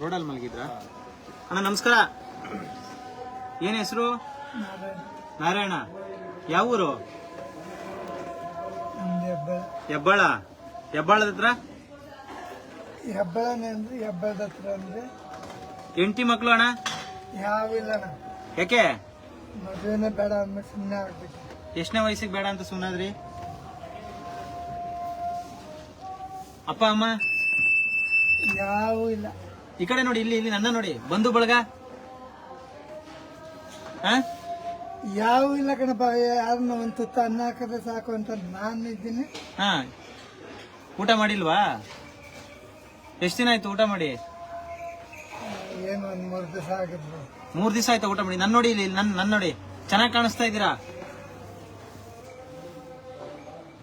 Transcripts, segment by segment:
ರೋಡಲ್ಲಿ ಮಲಗಿದ್ರ? ಅಣ್ಣ ನಮಸ್ಕಾರ. ಏನ್ ಹೆಸರು? ನಾರಾಯಣ. ಯಾವ ಊರು? ಹೆಬ್ಬಾಳ. ಹೆಬ್ಬಾಳದ ಹತ್ರ? ಹೆಬ್ಬಳನೇ ಅಂದ್ರೆ ಹೆಬ್ಬಳದ ಹತ್ರ ಅಂದ್ರೆ ಎಂಟಿ ಮಕ್ಳು ಅಣ್ಣ? ಯಾವಿಲ್ಲ ಯಾಕೆ? ಮದುವೆನೇ ಬೇಡ ಅಂದ್ಬಿಟ್ಟು ಸುಮ್ಮನೆ ಆಗ್ಬಿಟ್ಟು. ಎಷ್ಟನೇ ವಯಸ್ಸಿಗೆ ಬೇಡ ಅಂತ ಸುಮ್ಮನಾದ್ರಿ ಅಪ್ಪ ಅಮ್ಮ? ಯಾವೂ ಇಲ್ಲ. ಈ ಕಡೆ ನೋಡಿ ಇಲ್ಲಿ ಇಲ್ಲಿ ನನ್ನ ನೋಡಿ. ಬಂಧು ಬಳಗ. ಯಾವ ಯಾವೂ ಇಲ್ಲ ಕಣಪ್ಪ ಯಾರನ್ನ ಒಂದು ತುತ್ತ ಅನ್ನ ಹಾಕಿದ್ರೆ ಸಾಕು ಅಂತ ನಾನು ಇದ್ದೀನಿ. ಹಾ. ಊಟ ಮಾಡಿಲ್ವಾ? ಎಷ್ಟು ದಿನ ಆಯ್ತು ಊಟ ಮಾಡಿ? ಏನು ಒಂದು ಮೂರು ದಿವಸ ಆಗಿದ್ರು ಮೂರ್ ದಿವಸ ಆಯ್ತಾ ಊಟ ಮಾಡಿ? ನನ್ ನೋಡಿ ಇಲ್ಲಿ ನನ್ ನನ್ ನೋಡಿ. ಚೆನ್ನಾಗಿ ಕಾಣಿಸ್ತಾ ಇದ್ದೀರಾ?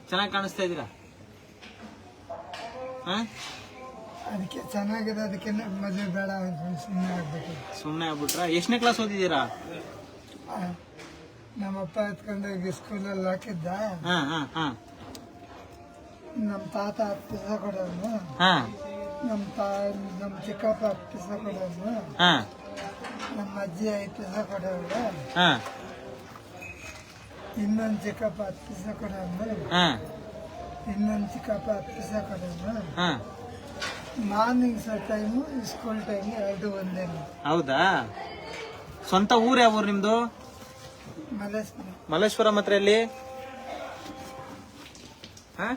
ಚೆನ್ನಾಗಿ ಕಾಣಿಸ್ತಾ ಇದ್ದೀರಾ? ಹಾ? ಅದಕ್ಕೆ ಚೆನ್ನಾಗಿದೆ ಅದಕ್ಕೆ ಮದುವೆ ಬೇಡ ಅಂತ ಸುಮ್ಮನೆ ಆಗ್ಬಿಟ್ಟು ಸುಮ್ಮನೆ ಆಗ್ಬಿಟ್ರ? ಎಷ್ಟನೇ ಕ್ಲಾಸ್ ಓದಿದ್ದೀರಾ? ನಮ್ಮಪ್ಪ ಎತ್ಕೊಂಡೋಗಿ ಸ್ಕೂಲಲ್ಲಿ ಹಾಕಿದ್ದ. ಹಾ ಹಾ ಹಾ. ನಮ್ಮ ತಾತ ಪಿಸ ಕೊಡೋನು ಹಾ. ನಮ್ಮ ತಾ ನಮ್ಮ ಚಿಕ್ಕಪ್ಪ ಪಿಸ ಕೊಡೋದು ಕೊಡೋನು ಹಾ. ನಮ್ಮ ಅಜ್ಜಿ ಐ ಪಿಸ ಕೊಡೋರು. ಹಾ. ಇನ್ನೊಂದು ಚಿಕ್ಕಪ್ಪ ದಿವಸ ಕೊಡೋನು ಹಾ. ಇನ್ನೊಂದು ಚಿಕ್ಕಪ್ಪ ಪಿಸ ಕೊಡೋನು ಹಾ. ಮಾರ್ನಿಂಗ್ ಸ ಟೈಮು ಸ್ಕೂಲ್ ಟೈಮ್ ಎರಡು ಒಂದೇ ಹೌದಾ? ಸ್ವಂತ ಊರ್ ಯಾವ ಊರು ನಿಮ್ದು? ಮಲೇಶ್ವರ ಮಲ್ಲೇಶ್ವರಂ ಹತ್ರ ಎಲ್ಲಿ? ಹಾ?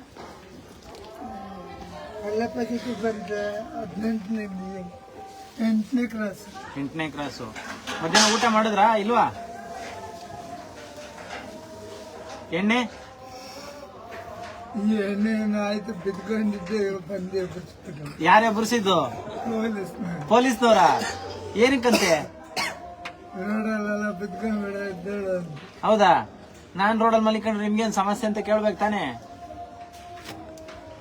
ಬಂದೆ ಹದಿನೆಂಟನೇ ಎಂಟನೇ ಕ್ಲಾಸ್ ಎಂಟನೇ ಕ್ರಾಸು ಮಧ್ಯಾಹ್ನ ಊಟ ಮಾಡಿದ್ರಾ ಇಲ್ವಾ? ಎಣ್ಣೆ? ಈ ಎಣ್ಣೆ ಏನೋ ಆಯ್ತು ಬಿದ್ಕೊಂಡಿದ್ದೆ ಬಂದೆ ಬಿಡ್ಸ್ಬಿಟ್ಟು ಯಾರೇ ಬುರ್ಸಿದ್ದು? ಪೊಲೀಸ್ ಪೊಲೀಸ್ನವರ? ಏನಕ್ಕಂತೆ ರೋಡಲ್ಲೆಲ್ಲ ಬಿದ್ಕೊಂಡ್ಬಿಡ ಇದ್ದೇಳು ಅಂತ. ಹೌದಾ? ನಾನ್ ರೋಡಲ್ಲಿ ಮಲಿಕೊಂಡ್ರೆ ನಿಮ್ಗೇನ್ ಸಮಸ್ಯೆ ಅಂತ ಕೇಳ್ಬೇಕು ತಾನೆ?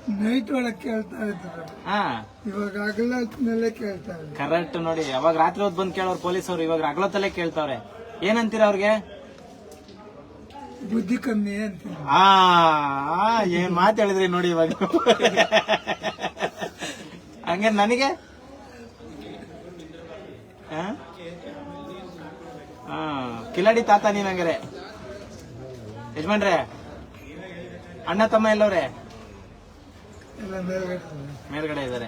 ನೈಟ್ ಒಳಗೆ ಕೇಳ್ತಾ ಇದ್ರು. ಹಾ. ಇವಾಗ ಹಗಲತ್ಮೇಲೆ ಕೇಳ್ತಾ ಇದ್ರು. ಕರೆಕ್ಟ್ ನೋಡಿ. ಅವಾಗ ರಾತ್ರಿ ಹೊತ್ತು ಬಂದು ಕೇಳೋರು ಅವ್ರು ಇವಾಗ ಅಗ್ಲತ್ತಲ್ಲೇ ಕೇಳ್ತಾವ್ರೆ. ಏನಂತೀರ ಅವ್ರಿಗೆ? ಬುದ್ಧಿ ಕಮ್ಮಿ ಅಂತ ಆ ಆ, ಏನ್ ಮಾತು ಹೇಳಿದ್ರಿ ನೋಡಿ ಇವಾಗ. ಹಂಗೆ ನನಗೆ? ಆ? ಆ, ಕಿಲಾಡಿ ತಾತ ನೀನ್ ಹಂಗಾರೆ. ಯಜಮಾನ್ರೆ ಅಣ್ಣ ತಮ್ಮ ಎಲ್ಲವ್ರೆ? ಎಲ್ಲ ಮೇಲ್ಗಡೆ ಮೇಲ್ಗಡೆ ಇದಾರೆ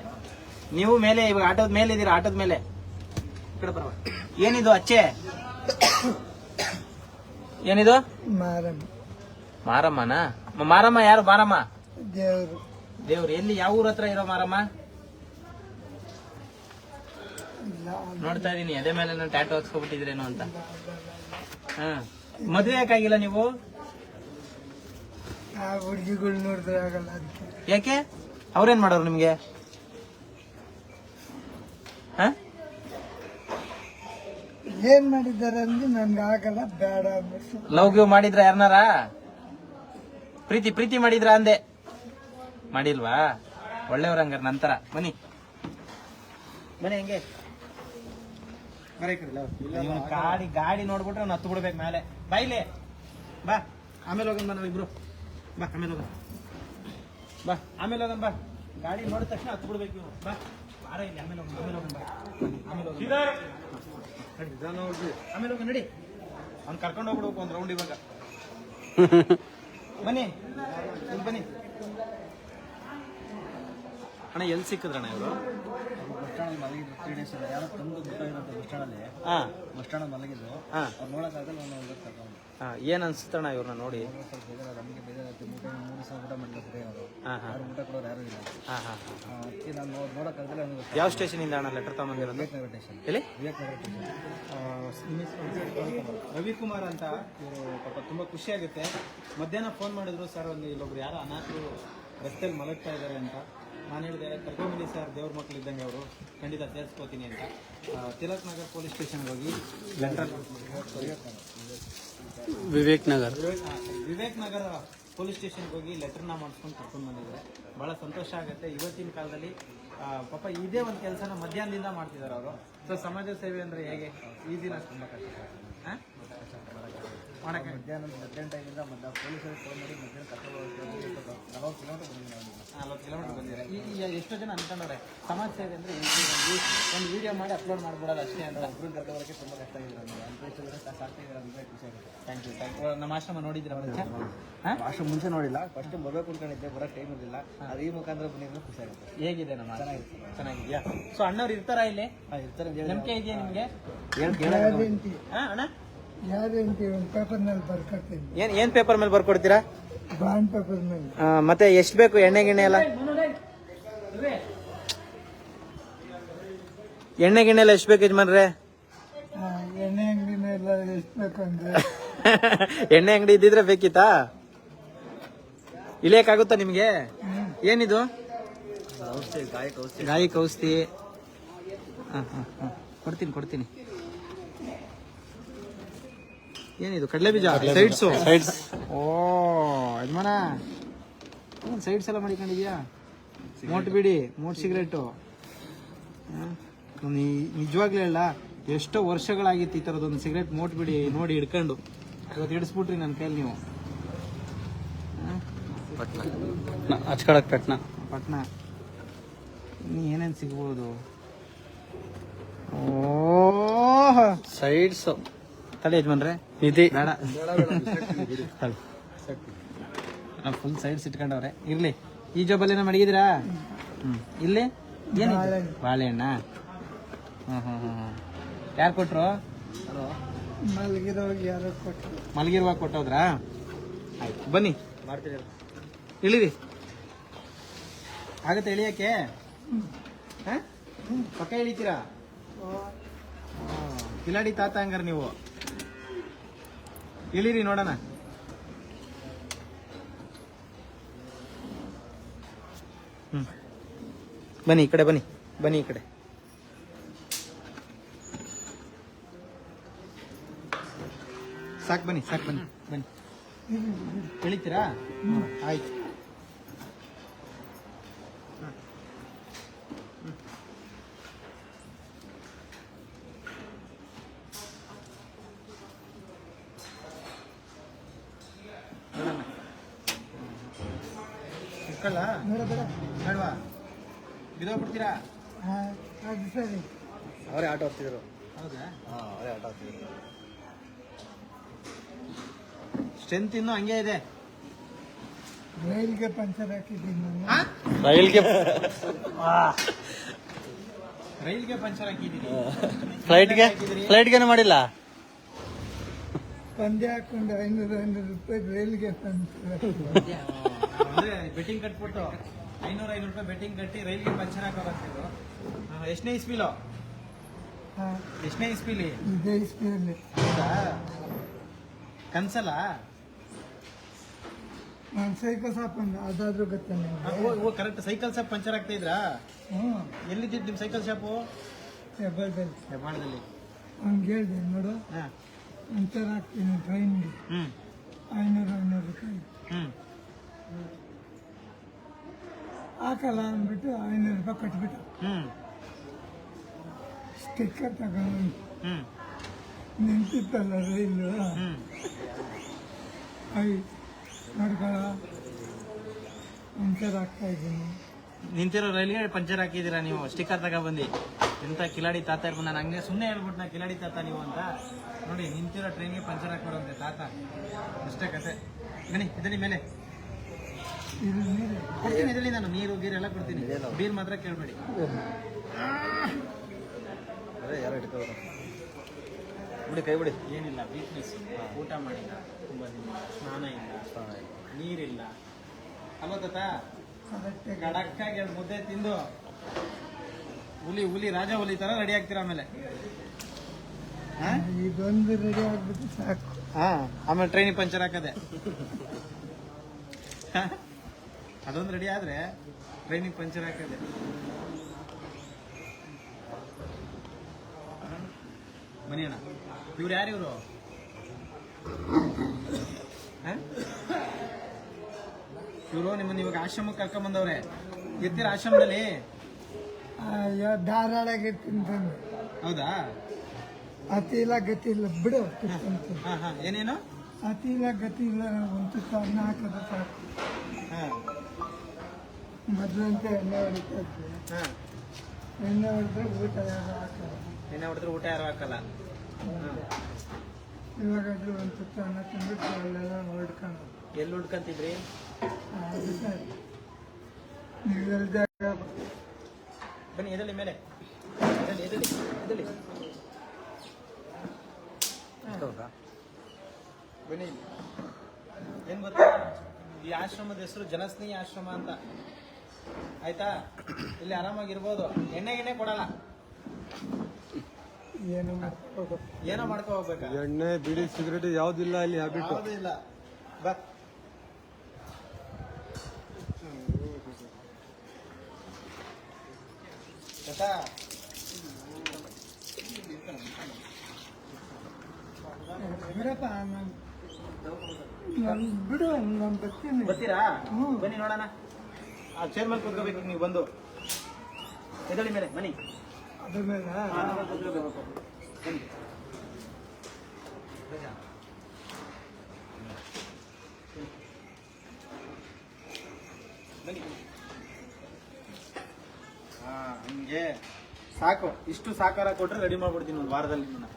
ನೀವು ಮೇಲೆ ಇವಾಗ ಆಟೋದ ಮೇಲೆ ಇದ್ದೀರಾ ಆಟೋದ ಮೇಲೆ? ಈ ಕಡೆ ಬರುವ ಏನಿದು ಅಚ್ಚೆ? ಏನಿದು? ಮಾರಮ್ಮ. ಮಾರಮ್ಮನ? ಮಾರಮ್ಮ ಯಾರು? ಮಾರಮ್ಮ? ದೇವರು. ದೇವ್ರು. ಎಲ್ಲಿ? ಯಾವ ಊರ ಹತ್ರ ಇರೋ ಮಾರಮ್ಮ? ನೋಡ್ತಾ ಇದೀನಿ. ಅದೇ ಮೇಲೆ ನಾನು ಟ್ಯಾಟು ಹಾಕ್ಸ್ಕೊಬಿಟ್ಟಿದ್ರೇನು ಅಂತ. ಹಾ. ಮದುವೆ ಯಾಕಾಗಿಲ್ಲ ನೀವು? ಆ ಹುಡುಗಿಗಳು ನೋಡಿದ್ರೆ ಆಗಲ್ಲ ಅದಕ್ಕೆ. ಯಾಕೆ? ಅವ್ರೇನ್ ಮಾಡೋರು ನಿಮ್ಗೆ? ಹಾ? ಏನ್ ಮಾಡಿದ್ದಾರೆ ಅಂದ್ರೆ ನನ್ಗೆ ಆಗಲ್ಲ ಬೇಡ ಅಂದ್ಬಿಟ್ಟು ಲವ್ ಗಿವ್ ಮಾಡಿದ್ರ ಯಾರನಾರ? ಪ್ರೀತಿ ಪ್ರೀತಿ ಮಾಡಿದ್ರ ಅಂದೆ. ಮಾಡಿಲ್ವಾ? ಒಳ್ಳೆಯವ್ರ ಹಂಗಾರ ನಂತರ ಬನ್ನಿ. ಬನ್ನಿ ಹೆಂಗೆ. ಇವ್ನು ಗಾಡಿ ಗಾಡಿ ನೋಡ್ಬಿಟ್ರೆ ನಾನು ಹತ್ತು ಬಿಡ್ಬೇಕು ಮೇಲೆ. ಬೈಲೆ ಬಾ. ಆಮೇಲೆ ಹೋಗೋಣ ಬಾ ನಾವಿಬ್ರು ಬಾ ಆಮೇಲೆ ಹೋಗೋಣ. ಬಾ ಆಮೇಲೆ ಹೋಗೋಣ ಬಾ. ಗಾಡಿ ನೋಡಿದ ತಕ್ಷಣ ಹತ್ತು ಬಿಡ್ಬೇಕು ಇವ್ನು. ಬಾ. ಬಾರ ಇಲ್ಲಿ ಆಮೇಲೆ ಹೋಗೋಣ ಆಮೇಲೆ ಹೋಗೋಣ ಬಾ. ಆಮೇಲೆ ಹೋಗೋಣ ನಡಿ. ಆಮೇಲೆ ಹೋಗ, ನಡಿ. ಅವ್ನು ಕರ್ಕೊಂಡು ಹೋಗ್ಬಿಡ್ಬೇಕು ಒಂದು ರೌಂಡ್ ಇವಾಗ. ಬನ್ನಿ. ಇಲ್ಲಿ ಬನ್ನಿ. ಅಣ್ಣ, ಎಲ್ಲಿ ಸಿಕ್ಕಿದ್ರಣ್ಣ ಇವರು? ಸ್ಟ್ಯಾಂಡ್ ಮಲಗಿದ್ರು ತ್ರೀ ಡೇಸ್ ಯಾರೋ ತಂದು ಬಿಟ್ಟಿರೋದು ಬಸ್ ಸ್ಟ್ಯಾಂಡಲ್ಲಿ ಹಾ. ಬಸ್ ಸ್ಟ್ಯಾಂಡ್ ಮಲಗಿದ್ರು ಹಾ. ಅವ್ರು ನೋಡೋಕ್ಕಾಗಲ್ಲ ನಾನು ಹೋಗಿ ಕರ್ಕೊಂಡು ಹಾ ಏನ್ ಅನ್ಸುತ್ತಣ್ಣ ಇವ್ರನ್ನ ನೋಡಿ? ಸ್ವಲ್ಪ ಬೇಜಾರು ನಮಗೆ ಊಟ ಮೂರು ಸಾವಿರ ಊಟ ಮಾಡಿಲ್ಲ ಸರಿ ಅವರು ಹಾ ಹಾ. ಯಾರು ಊಟ ಕೊಡೋರು ಯಾರೂ ಇಲ್ಲ. ಹಾಂ ಹಾ ಆ, ಅದಕ್ಕೆ ನಾನು ನೋಡಿ ನೋಡೋಕ್ಕಾಗಲ್ಲ ನನಗೆ ಯಾವ ಸ್ಟೇಷನ್ ಇಂದ ಅಣ್ಣ ಲೆಟರ್ ತಗೊಂಬಂದಿರೋದು? ವಿವೇಕ್ ನಗರ ಸ್ಟೇಷನ್ ಎಲ್ಲಿ? ವಿವೇಕ್ ನಗರ ಸ್ಟೇಷನ್ ರವಿಕುಮಾರ್ ಅಂತ ಇವರು ಪಾಪ ತುಂಬಾ ಖುಷಿ ಆಗುತ್ತೆ ಮಧ್ಯಾಹ್ನ ಫೋನ್ ಮಾಡಿದ್ರು ಸರ್ ಒಂದು ಇಲ್ಲೊಬ್ರು ಯಾರು ಅನಾಥರು ರಸ್ತೆಯಲ್ಲಿ ಮಲಗ್ತಾ ಇದ್ದಾರೆ ಅಂತ. ನಾನು ಹೇಳಿದೆ ಕರ್ಕೊಂಬಂದಿ ಸರ್ ದೇವ್ರ ಮಕ್ಳು ಇದ್ದಂಗೆ ಅವರು. ಖಂಡಿತ ಸೇರಿಸ್ಕೋತೀನಿ ಅಂತ. ತಿಲಕ್ ನಗರ್ ಪೊಲೀಸ್ ಸ್ಟೇಷನ್ಗೆ ಹೋಗಿ ಲೆಟರ್ ವಿವೇಕ್ ನಗರ್. ವಿವೇಕ್ ನಗರ ಪೊಲೀಸ್ ಸ್ಟೇಷನ್ಗೆ ಹೋಗಿ ಲೆಟರ್ನ ಮಾಡಿಸ್ಕೊಂಡು ಕರ್ಕೊಂಡು ಬಂದಿದ್ದಾರೆ. ಭಾಳ ಸಂತೋಷ ಆಗುತ್ತೆ. ಇವತ್ತಿನ ಕಾಲದಲ್ಲಿ ಪಾಪ ಇದೇ ಒಂದು ಕೆಲಸನ ಮಧ್ಯಾಹ್ನದಿಂದ ಮಾಡ್ತಿದ್ದಾರೆ ಅವರು. ಸೊ ಸಮಾಜ ಸೇವೆ ಅಂದರೆ ಹೇಗೆ? ಈದಿನ ತುಂಬ ಕಷ್ಟ? ಮಾಡಕ್ಕೆ ಮಧ್ಯಾಹ್ನ ಮಧ್ಯಾಹ್ನ ಟೈಮಿಂದ ಮಧ್ಯಾಹ್ನ ಪೊಲೀಸರಿಗೆ ಫೋನ್ ಮಾಡಿ ಮಧ್ಯಾಹ್ನ ಕರ್ಕೊಂಡು ನಲವತ್ತು ಕಿಲೋಮೀಟರ್ ಬಂದಿದ್ದೀನಿ ನಾನು ನಲ್ವತ್ತು ಕಿಲೋಮೀಟರ್ ಬಂದಿರ ಈ ಈ ಎಷ್ಟೋ ಜನ ಅನ್ಕೊಂಡವ್ರೆ ಸಮಸ್ಯೆ ಇದೆ ಅಂದ್ರೆ ಒಂದು ವಿಡಿಯೋ ಮಾಡಿ ಅಪ್ಲೋಡ್ ಮಾಡ್ಬಿಡೋದು ಅಷ್ಟೇ ಅಂತ ಒಬ್ರು ಕರ್ಕೊಂಡೋಗಕ್ಕೆ ತುಂಬ ಕಷ್ಟ ಆಗಿದೆ ಅಂದರೆ ಖುಷಿ ಆಗುತ್ತೆ. ಥ್ಯಾಂಕ್ ಯು ಥ್ಯಾಂಕ್ ಯು ನಮ್ಮ ಆಶ್ರಮ ನೋಡಿದ್ರೆ ಹಾಂ? ಅಷ್ಟು ಮುಂಚೆ ನೋಡಿಲ್ಲ ಫಸ್ಟ್ ಬರಬೇಕು ಅನ್ಕೊಂಡಿದ್ದೆ ಬರೋ ಟೈಮ್ ಇರಲಿಲ್ಲ. ಅದು ಈ ಮುಖಾಂತರ ಬಂದಿದ್ರೆ ಖುಷಿ ಆಗುತ್ತೆ. ಹೇಗಿದೆ ನಮ್ಮ ಆಶ್ರಮ? ಚೆನ್ನಾಗಿದ್ಯಾ? ಸೊ ಅಣ್ಣವ್ರು ಇರ್ತಾರಾ ಇಲ್ಲಿ? ಇರ್ತಾರೆ ನಂಬಿಕೆ ಇದೆಯಾ ನಿಮಗೆ? ಹಾಂ ಅಣ್ಣ? ಗ್ಯಾರಂಟಿ ಒಂದು ಪೇಪರ್ನಲ್ಲಿ ಬರ್ಕೊಡ್ತೀನಿ. ಏನು ಏನು ಪೇಪರ್ ಮೇಲೆ ಬರ್ಕೊಡ್ತೀರಾ? ಬಾಂಡ್ ಪೇಪರ್ ಮೇಲೆ ಮತ್ತೆ ಎಷ್ಟು ಬೇಕು ಎಣ್ಣೆ ಗಿಣ್ಣೆ ಎಲ್ಲ? ಎಣ್ಣೆ ಗಿಣ್ಣೆ ಎಲ್ಲ ಎಷ್ಟು ಬೇಕು ಯಜಮಾನ್ರೆ? ಆ, ಎಣ್ಣೆ ಅಂಗಡಿನೆಲ್ಲ ಎಷ್ಟು ಬೇಕು ಅಂದರೆ? ಎಣ್ಣೆ ಅಂಗಡಿ ಇದ್ದಿದ್ರೆ ಬೇಕಿತ್ತಾ? ಇಳಿಯಕ್ಕಾಗುತ್ತಾ ನಿಮ್ಗೆ? ಏನಿದು? ಔಷಧಿ ಗಾಯಕ ಔಷಧಿ. ಗಾಯಿ ಕೌಸ್ತಿ ಹ, ಹ, ಹ. ಕೊಡ್ತೀನಿ ಕೊಡ್ತೀನಿ. ಏನಿದು? ಕಡಲೆ ಬೀಜ? ಸೈಡ್ಸು? ಸೈಡ್ಸ್. ಓ ಯಜಮಾನ. ಸೈಡ್ಸ್ ಎಲ್ಲ ಮಾಡಿಕೊಂಡಿದ್ಯಾ ಮೋಟ್ ಬಿಡಿ ಮೋಟ್ ಸಿಗರೇಟು. ನಿಜವಾಗ್ಲೇ ಹೇಳ ಎಷ್ಟೋ ವರ್ಷಗಳಾಗಿತ್ತು ಈ ಥರದೊಂದು ಸಿಗರೇಟ್ ಮೋಟ್ ಬಿಡಿ ನೋಡಿ ಹಿಡ್ಕೊಂಡು. ಇವತ್ತು ಹಿಡಿಸ್ಬಿಟ್ರಿ ನನ್ನ ಕೈಲಿ ನೀವು. ಹಚ್ಕೊಳಕ್ ಪಟ್ನ? ಪಟ್ನ. ನೀ ಏನೇನು ಸಿಗ್ಬೋದು? ಓ ಸೈಡ್ಸ್. ತಲೆ ಯಜಮಾನ್ರೆ. ನಿಧಿ ಫುಲ್ ಸೈಡ್ ಇಟ್ಕೊಂಡವ್ರೆ ಇರ್ಲಿ. ಈ ಜೋಬಲ್ಲಿ ಮಡಗಿದ್ರಾ ಹ್ಮ್. ಇಲ್ಲಿ? ಏನು ಬಾಳೆಹಣ್ಣ. ಹ್ಮ್ ಹ್ಮ್ ಹ್ಮ್ ಯಾರು ಕೊಟ್ರು? ಮಲಗಿರುವಾಗ ಕೊಟ್ಟೋದ್ರಾ? ಆಯ್ತು ಬನ್ನಿ. ಇಳಿರಿ. ಆಗತ್ತೆ ಇಳಿಯಕ್ಕೆ? ಪಕ್ಕ ಇಳಿತೀರಾ? ಕಿಲಾಡಿ ತಾತ ಹಂಗಾರ ನೀವು. ಇಳಿರಿ ನೋಡೋಣ. ಹ್ಮ್. ಬನ್ನಿ ಈ ಕಡೆ ಬನ್ನಿ ಬನ್ನಿ ಈ ಕಡೆ. ಸಾಕು ಬನ್ನಿ ಸಾಕು ಬನ್ನಿ ಬನ್ನಿ. ಇಳಿತೀರಾ? ಆಯ್ತು. ಇಟ್ಕೊಳ್ಳ ಬೇಡ ಬೇಡ. ಬೇಡವಾ? ಬಿದ್ದೋಗ್ಬಿಡ್ತೀರಾ? ಆ, ಅದು ಸರಿ ಅವರೇ ಆಟ ಹೋಗ್ತಿದ್ರು ಹೌದಾ? ಹಾಂ ಅವರೇ ಆಟ ಹೋಗ್ತಿದ್ರು ಸ್ಟ್ರೆಂತ್ ಇನ್ನೂ ಹಂಗೆ ಇದೆ. ರೈಲ್ಗೆ ಪಂಚರ್ ಹಾಕಿದ್ದೀನಿ? ರೈಲ್ಗೆ ರೈಲ್ಗೆ ಪಂಚರ್ ಹಾಕಿದ್ದೀನಿ ಫ್ಲೈಟ್ಗೆ ಫ್ಲೈಟ್ಗೇನು ಮಾಡಿಲ್ಲ? ಪಂದ್ಯ ಹಾಕೊಂಡು ಐನೂರು ಐನೂರು ರೂಪಾಯಿ ರೈಲ್ಗೆ ಅಂದ್ರೆ ಬೆಟ್ಟಿಂಗ್ ಕಟ್ಬಿಟ್ಟು ಐನೂರ ಐನೂರು ರೂಪಾಯಿ ಬೆಟ್ಟಿಂಗ್ ಕಟ್ಟಿ ರೈಲ್ಗೆ ಪಂಚರ್ ಹಾಕೋರಂತಿದ್ದು ಎಷ್ಟನೇ ಇಸ್ಪಿಲೋ ಎಷ್ಟನೇ ಇಸ್ಪಿಲಿ ಇದೇ ಇಸ್ಪಿಯಲ್ಲಿ ಕನ್ಸಲ್ಲ? ನಾನು ಸೈಕಲ್ ಸಾಕೊಂಡು ಅದಾದ್ರೂ ಗೊತ್ತ ನಿಮ್ಗೆ. ಕರೆಕ್ಟ್ ಸೈಕಲ್ ಶಾಪ್ ಪಂಚರ್ ಆಗ್ತಾ ಇದ್ರಾ? ಹ್ಞೂ. ಎಲ್ಲಿದ್ದಿದ್ದು ನಿಮ್ಮ ಸೈಕಲ್ ಶಾಪು ಹೆಬ್ಬಾಳದಲ್ಲಿ. ಹೆಬ್ಬಾಳದಲ್ಲಿ. ಅವ್ನಿಗೆ ಹೇಳಿದೆ ನೋಡು. ಹಾಂ. ಪಂಚರ್ ಆಗ್ತೀನಿ ಟ್ರೈನ್ಗೆ ಹ್ಞೂ ಐನೂರು ಐನೂರು ರೂಪಾಯಿ. ಹ್ಞೂ ಹಾಕಲ್ಲ ಅಂದ್ಬಿಟ್ಟು ಐನೂರು ರೂಪಾಯಿ ಕಟ್ಬಿಟ್ಟು. ಹ್ಞೂ ಸ್ಟಿಕ್ಕರ್ ತಗೊಂಡು. ಹ್ಞೂ ನಿಂತಿತ್ತಲ್ಲ ರೈಲು. ಹ್ಞೂ ಐ ನೋಡ್ಕೊಳ ಪಂಚರ್ ಆಗ್ತಾ ಇದ್ದೀನಿ. ನಿಂತಿರೋ ರೈಲ್ಗೆ ಪಂಚರ್ ಹಾಕಿದ್ದೀರಾ ನೀವು? ಸ್ಟಿಕ್ಕರ್ ತಗೊಬಂದು. ಎಂತ ಕಿಲಾಡಿ ತಾತ ಇರ್ಬೋದು. ನಾನು ಹಂಗೆ ಸುಮ್ಮನೆ ಹೇಳ್ಬಿಟ್ಟು ನಾ ಕಿಲಾಡಿ ತಾತ ನೀವು ಅಂತ. ನೋಡಿ ನಿಂತಿರೋ ಟ್ರೈನ್ಗೆ ಪಂಚರ್ ಹಾಕ್ಬಿಡುವಂತೆ ತಾತ. ಅಷ್ಟೇ ಕತೆ. ಬನ್ನಿ ಇದಳಿ ಮೇಲೆ. ಕೊಡ್ತೀನಿ ಇದರಲ್ಲಿ ನಾನು. ನೀರು ಗೀರು ಎಲ್ಲ ಕೊಡ್ತೀನಿ. ಬೀರ್ ಮಾತ್ರ ಕೇಳಬೇಡಿ. ಬಿಡಿ ಕೈ ಬಿಡಿ. ಏನಿಲ್ಲ ವೀಕ್ನೆಸ್ ಊಟ ಮಾಡಿಲ್ಲ. ತುಂಬ ದಿನ. ಸ್ನಾನ ಇಲ್ಲ. ನೀರಿಲ್ಲ. ಅಲ್ಲ ತಾತ? ಕಡಕ್ಕಾಗಿ ಎರಡು ಮುದ್ದೆ ತಿಂದು. ಹುಲಿ ಹುಲಿ ರಾಜ ಹುಲಿ ತರ ರೆಡಿ ಆಗ್ತೀರಾ ಆಮೇಲೆ? ಇದೊಂದು ರೆಡಿ ಆಗ್ಬಿಟ್ಟು ಸಾಕು. ಹಾ ಆಮೇಲೆ ಟ್ರೈನಿಗೆ ಪಂಚರ್ ಹಾಕದೆ. ಅದೊಂದು ರೆಡಿ ಆದ್ರೆ ಟ್ರೈನಿಗೆ ಪಂಚರ್ ಹಾಕದೆ. ಬನ್ನಿ ಅಣ್ಣ. ಇವ್ರು ಯಾರು ಇವರು? ಇವರು ನಿಮ್ಮನ್ನ ಇವಾಗ ಆಶ್ರಮಕ್ಕೆ ಕರ್ಕೊಂಡ್ ಬಂದವ್ರೆ. ಎತ್ತೀರ ಆಶ್ರಮದಲ್ಲಿ? ಧಾರಾಳಾಗಿ ತಿಂತಾನೆ ಹೌದಾ? ಅತಿ ಇಲ್ಲ ಗತಿ ಇಲ್ಲ ಬಿಡು ಕಿತ್ಕೊಂತೀನಿ. ಹಾ ಹಾ ಏನೇನು? ಅತಿ ಇಲ್ಲ ಗತಿ ಇಲ್ಲ ಒಂದು ತುತ್ತ ಅನ್ನ ಹಾಕೋದು ಸಾಕು. ಹಾಂ. ಮೊದಲಂತೆ ಎಣ್ಣೆ ಹೊಡಿತಾ ಹಾಂ. ಎಣ್ಣೆ ಹೊಡೆದ್ರೆ ಊಟ ಯಾರು ಹಾಕಲ್ಲ. ಎಣ್ಣೆ ಹೊಡೆದ್ರೆ ಊಟ ಯಾರು ಹಾಕಲ್ಲ? ಇವಾಗ ಒಂದು ತುತ್ತ ಅನ್ನ ತಿಂದ್ಬಿಟ್ಟು ಅಲ್ಲೆಲ್ಲ ಹೊಡ್ಕೊಂಡು. ಎಲ್ಲಿ ಹುಡ್ಕಂತಿದ್ರಿ ನೀವು ಬನ್ನಿ ಎದಳಿ ಮೇಲೆ. ಎದಳಿ ಎದಳಿ ಎದಳಿ ಬನ್ನಿ ಏನು ಗೊತ್ತಾ? ಈ ಆಶ್ರಮದ ಹೆಸರು ಜನಸ್ನೇಹಿ ಆಶ್ರಮ ಅಂತ. ಆಯ್ತಾ? ಇಲ್ಲಿ ಆರಾಮಾಗಿರ್ಬೋದು. ಎಣ್ಣೆ ಗಿಣ್ಣೆ ಕೊಡಲ್ಲ. ಏನು ಮಾಡ್ಕೋಬೇಕು ಏನೋ ಮಾಡ್ಕೊ ಹೋಗ್ಬೇಕಾ? ಎಣ್ಣೆ ಬಿಡಿ ಸಿಗರೇಟ್ ಯಾವ್ದಿಲ್ಲ ಇಲ್ಲಿ ಹ್ಯಾಬಿಟ್ ಯಾವುದೂ ಇಲ್ಲ. ಬಾ. ಗೊತ್ತಾ ಬಿಡಪ್ಪ ನಾನು ನಾನು ಬಿಡು ನಾನು ಬರ್ತೀನಿ ಬರ್ತೀರಾ ಹ್ಮ್. ಬನ್ನಿ ನೋಡೋಣ ಆ ಚೇರ್ ಮೇಲೆ ಕೂತ್ಕೋಬೇಕು ನೀವು ಬಂದು ಎದಳಿ ಮೇಲೆ ಬನ್ನಿ ಅದ್ರ ಮೇಲೆ ಆ, ಅದ್ರ ಮೇಲೆ ಕೂತ್ಕೋಬೇಕು. ಬನ್ನಿ ಬನ್ನಿ ಹಾ ಹಂಗೆ. ಸಾಕು. ಇಷ್ಟು ಸಾಕಾರ ಕೊಟ್ಟರೆ ರೆಡಿ ಮಾಡ್ಬಿಡ್ತೀನಿ ಒಂದು ವಾರದಲ್ಲಿ ನಿಮ್ಮನ್ನ.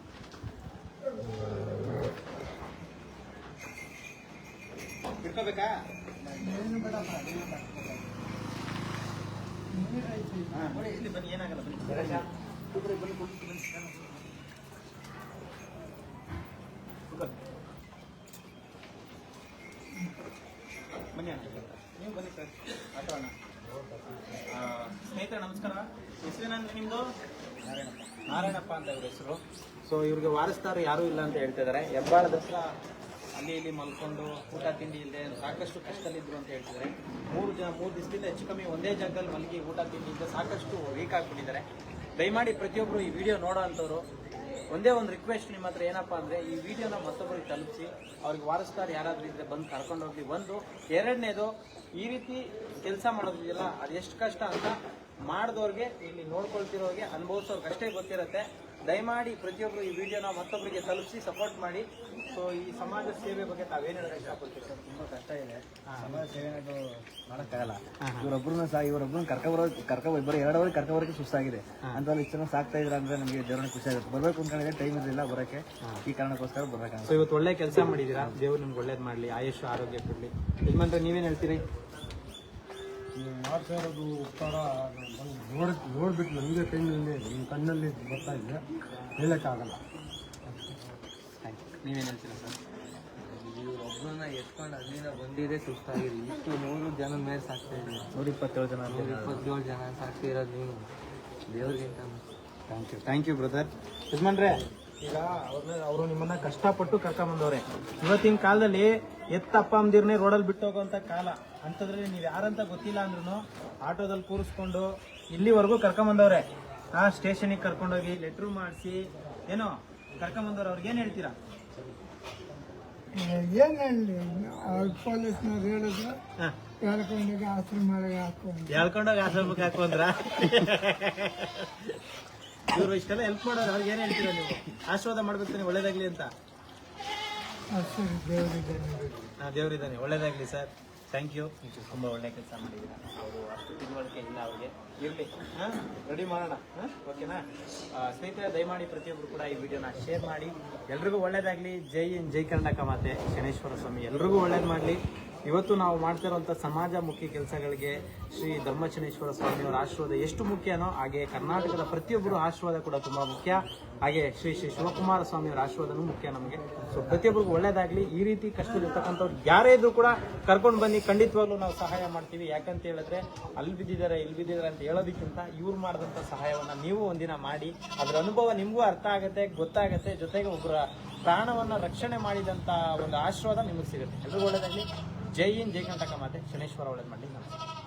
ಇಟ್ಕೋಬೇಕಾ ನೋಡಿ, ಇಲ್ಲಿ ಬನ್ನಿ ಏನಾಗಲ್ಲ ಬನ್ನಿ. ಬನ್ನಿ ಬನ್ನಿ. ಬನ್ನಿ ನೀವು ಬನ್ನಿ ಸರ್. ಆಟೋ ಅಣ್ಣ. ಆ, ಸ್ನೇಹಿತರೆ, ನಮಸ್ಕಾರ. ಹೆಸರೇನಂದ್ರೆ ನಿಮ್ಮದು ನಾರಾಯಣಪ್ಪ ಅಂತ ಇವ್ರ ಹೆಸರು. ಸೊ ಇವ್ರಿಗೆ ವಾರಿಸ್ತಾರೆ ಯಾರೂ ಇಲ್ಲ ಅಂತ ಹೇಳ್ತಿದ್ದಾರೆ ಹೆಬ್ಬಾಳ ದಸರಾ ಅಲ್ಲಿ ಇಲ್ಲಿ ಮಲ್ಕೊಂಡು ಊಟ, ತಿಂಡಿ ಇಲ್ಲದೆ ಸಾಕಷ್ಟು ಕಷ್ಟದಲ್ಲಿದ್ರು ಅಂತ ಹೇಳ್ತಿದ್ದಾರೆ ಮೂರು ಜನ ಮೂರು ದಿವಸದಿಂದ ಹೆಚ್ಚು ಕಮ್ಮಿ ಒಂದೇ ಜಾಗದಲ್ಲಿ ಮಲಗಿ ಊಟ, ತಿಂಡಿ ಇಲ್ಲದೆ ಸಾಕಷ್ಟು ವೀಕ್ ಆಗಿಬಿಟ್ಟಿದ್ದಾರೆ. ದಯಮಾಡಿ ಪ್ರತಿಯೊಬ್ಬರು ಈ ವಿಡಿಯೋ ನೋಡೋ ಅಂಥವ್ರು ಒಂದೇ ಒಂದು ರಿಕ್ವೆಸ್ಟ್ ನಿಮ್ಮ ಹತ್ರ ಏನಪ್ಪಾ ಅಂದ್ರೆ, ಈ ವಿಡಿಯೋನ ಮತ್ತೊಬ್ಬರಿಗೆ ತಲುಪಿಸಿ, ಅವ್ರಿಗೆ ವಾರಸ್ತಾರ ಯಾರಾದ್ರೂ ಇದ್ರೆ ಬಂದು ಕರ್ಕೊಂಡು ಹೋಗ್ಲಿ ಒಂದು ಎರಡನೇದು ಈ ರೀತಿ ಕೆಲಸ ಮಾಡೋದಿದೆಯಲ್ಲ ಅದು ಎಷ್ಟು ಕಷ್ಟ ಅಂತ ಮಾಡಿದವ್ರಿಗೆ, ಇಲ್ಲಿ ನೋಡ್ಕೊಳ್ತಿರೋರಿಗೆ ಅನುಭವಿಸೋರ್ಗೆ ಅಷ್ಟೇ ಗೊತ್ತಿರುತ್ತೆ. ದಯಮಾಡಿ ಪ್ರತಿಯೊಬ್ಬರು ಈ ವಿಡಿಯೋನ ಮತ್ತೊಬ್ಬರಿಗೆ ತಲುಪಿಸಿ ಸಪೋರ್ಟ್ ಮಾಡಿ. ಸೊ ಈ ಸಮಾಜ ಸೇವೆ ಬಗ್ಗೆ ತಾವೇನು ಏನು ಇಷ್ಟಪಡ್ತೀರಿ? ಸರ್ ತುಂಬಾ ಕಷ್ಟ ಇದೆ. ಸಮಾಜ ಸೇವೆ ಅನ್ನೋದು ಮಾಡಕ್ಕಾಗಲ್ಲ. ಇವರೊಬ್ಬರನ್ನ ಸಹ ಇವರೊಬ್ಬರನ್ನ ಕರ್ಕೊಬರೋ ಕರ್ಕೊ ಬರೋ ಎರಡವರೆಗೆ ಕರ್ಕೊಬರೋಕೆ ಸುಸ್ತಾಗಿದೆ. ಅಂತಲ್ಲಿ ಇಷ್ಟು ಸಾಕ್ತಾ ಇದ್ರ ಅಂದ್ರೆ ನಮಗೆ ದೇವರನ್ನ ಖುಷಿ ಆಗುತ್ತೆ. ಬರ್ಬೇಕು ಅನ್ಕೊಂಡಿದ್ರೆ ಟೈಮ್ ಇರಲಿಲ್ಲ ಬರೋಕ್ಕೆ ಈ ಕಾರಣಕ್ಕೋಸ್ಕರ ಬರೋಕೆ ಸೊ ಇವತ್ತು ಒಳ್ಳೆ ಕೆಲಸ ಮಾಡಿದ್ದೀರಾ ದೇವ್ರು ನಿಮ್ಗೆ ಒಳ್ಳೇದು ಮಾಡಲಿ ಆಯುಷ್ ಆರೋಗ್ಯ ಕೊಡಲಿ. ಯಜಮಾನ್ರೆ ನೀವೇನು ಹೇಳ್ತೀರಿ? ನೀವು ಮಾಡ್ತಾ ಇರೋದು ಉತ್ತರ ನೋಡ್ ನೋಡ್ಬಿಟ್ಟು ನಮಗೆ ಕೈನಲ್ಲಿ ನಿಮ್ಮ ಕಣ್ಣಲ್ಲಿ ಬರ್ತಾ ಇದೆ. ಹೇಳಕ್ಕಾಗಲ್ಲ. ನೀವೇನು ಹೇಳ್ತೀರಾ ಸರ್? ಇವ್ರೊಬ್ಬರನ್ನ ಎತ್ಕೊಂಡು ಅಲ್ಲಿಂದ ಬಂದಿದೆ ಸುಸ್ತಾಗಿದೆ. ಇಷ್ಟು ನೂರು ಜನ ಮೇಲೆ ಸಾಕ್ತಾ ಇದ್ದೀವಿ ನೂರ ಇಪ್ಪತ್ತೇಳು ಜನ ಇಪ್ಪತ್ತೇಳು ಜನ ಸಾಕ್ತಿರೋದು ನೀವು. ದೇವ್ರಿಗಿಂತ thank you thank you brother ಯಜಮಾನ್ರೆ ಈಗ ಅವ್ರನ್ನ ಅವರು ನಿಮ್ಮನ್ನ ಕಷ್ಟಪಟ್ಟು ಕರ್ಕೊಂಬಂದವ್ರೆ. ಇವತ್ತಿನ ಕಾಲದಲ್ಲಿ ಎತ್ತ ಅಪ್ಪ ಅಮ್ಮದಿರ್ನೇ ರೋಡಲ್ಲಿ ಬಿಟ್ಟು ಹೋಗುವಂತ ಕಾಲ. ಅಂಥದ್ರಲ್ಲಿ ನೀವು ಯಾರಂತ ಗೊತ್ತಿಲ್ಲ ಅಂದ್ರೂ ಆಟೋದಲ್ಲಿ ಕೂರಿಸ್ಕೊಂಡು ಇಲ್ಲಿವರೆಗೂ ಕರ್ಕೊಂಬಂದವ್ರೆ. ಆ ಸ್ಟೇಷನಿಗೆ ಕರ್ಕೊಂಡೋಗಿ ಲೆಟ್ರು ಮಾಡಿಸಿ ಏನೋ ಕರ್ಕೊಂಬಂದವ್ರು ಅವ್ರಿಗೆ ಏನು ಹೇಳ್ತೀರಾ? ಏನು ಹೇಳಿ ಅವ್ರ ಪೊಲೀಸ್ನವ್ರು ಹೇಳಿದ್ರು ಹೇಳ್ಕೊಂಡಾಗ ಹೇಳ್ಕೊಂಡೋಗಿ ಆಶ್ರಮಗಳಿಗೆ ಹಾಕೊಂಡು ಹೇಳ್ಕೊಂಡೋಗಿ ಆಶ್ರಮಕ್ಕೆ ಹಾಕೊಂಡ್ರ? ಇವ್ರು ಇಷ್ಟೆಲ್ಲ ಹೆಲ್ಪ್ ಮಾಡೋರು ಅವ್ರಿಗೆ ಏನು ಹೇಳ್ತೀರಾ ನೀವು? ಆಶೀರ್ವಾದ ಮಾಡ್ಬೇಕು ಒಳ್ಳೇದಾಗ್ಲಿ ಅಂತ? ದೇವ್ರಿದ್ದಾನೆ ದೇವರಿದ್ದಾನೆ. ಹಾ, ದೇವರಿದ್ದಾನೆ ಒಳ್ಳೇದಾಗ್ಲಿ ಸರ್ ಥ್ಯಾಂಕ್ ಯು ತುಂಬ ಒಳ್ಳೆ ಕೆಲಸ ಮಾಡಿದ್ದೀರಾ? ಅವರು ಅಷ್ಟು ತಿಳುವಳಿಕೆ ಇಲ್ಲ ಅವ್ರಿಗೆ. ಇರಲಿ. ಹಾಂ? ರೆಡಿ ಮಾಡೋಣ. ಹಾಂ? ಓಕೆನಾ ಸ್ನೇಹಿತರೆ, ದಯಮಾಡಿ ಪ್ರತಿಯೊಬ್ಬರು ಕೂಡ ಈ ವಿಡಿಯೋನ ಶೇರ್ ಮಾಡಿ. ಎಲ್ರಿಗೂ ಒಳ್ಳೇದಾಗಲಿ. ಜೈ ಇನ್ ಜೈ ಕರ್ನಾಟಕ ಮಾತೆ. ಶನೇಶ್ವರ ಸ್ವಾಮಿ. ಎಲ್ರಿಗೂ ಒಳ್ಳೇದು ಮಾಡಲಿ. ಇವತ್ತು ನಾವು ಮಾಡ್ತಿರುವಂಥ ಸಮಾಜ ಮುಖ್ಯ ಕೆಲಸಗಳಿಗೆ ಶ್ರೀ ಧರ್ಮಚನೇಶ್ವರ ಸ್ವಾಮಿಯವರ ಆಶೀರ್ವಾದ ಎಷ್ಟು ಮುಖ್ಯನೋ ಹಾಗೆ ಕರ್ನಾಟಕದ ಪ್ರತಿಯೊಬ್ಬರು ಆಶೀರ್ವಾದ ಕೂಡ ತುಂಬ ಮುಖ್ಯ. ಹಾಗೆ ಶ್ರೀ ಶ್ರೀ ಶಿವಕುಮಾರ ಸ್ವಾಮಿಯವರ ಆಶೀರ್ವಾದನೂ ಮುಖ್ಯ ನಮಗೆ. ಸೊ ಪ್ರತಿಯೊಬ್ಬರಿಗೂ ಒಳ್ಳೇದಾಗಲಿ. ಈ ರೀತಿ ಕಷ್ಟದಲ್ಲಿರ್ತಕ್ಕಂಥವ್ರು ಯಾರೇ ಇದ್ರೂ ಕೂಡ ಕರ್ಕೊಂಡು ಬನ್ನಿ. ಖಂಡಿತವಾಗ್ಲೂ ನಾವು ಸಹಾಯ ಮಾಡ್ತೀವಿ. ಯಾಕಂತ ಹೇಳಿದ್ರೆ ಅಲ್ಲಿ ಬಿದ್ದಿದ್ದಾರೆ, ಇಲ್ಲಿ ಬಿದ್ದಿದ್ದಾರೆ ಅಂತ ಹೇಳೋದಕ್ಕಿಂತ ಇವ್ರು ಮಾಡಿದಂಥ ಸಹಾಯವನ್ನ ನೀವು ಒಂದಿನ ಮಾಡಿ. ಅದರ ಅನುಭವ ನಿಮಗೂ ಅರ್ಥ ಆಗುತ್ತೆ, ಗೊತ್ತಾಗುತ್ತೆ. ಜೊತೆಗೆ ಒಬ್ಬರ ಪ್ರಾಣವನ್ನು ರಕ್ಷಣೆ ಮಾಡಿದಂಥ ಒಂದು ಆಶೀರ್ವಾದ ನಿಮಗೆ ಸಿಗುತ್ತೆ. ಎಲ್ಲರಿಗೂ ಒಳ್ಳೇದಾಗಲಿ. ಜೈ ಇನ್ ಜೈ ಕರ್ನಾಟಕ ಮಾತೆ ಶನೇಶ್ವರ ಒಳ್ಳೇದು ಮಾಡಿ ನಮಸ್ಕಾರ.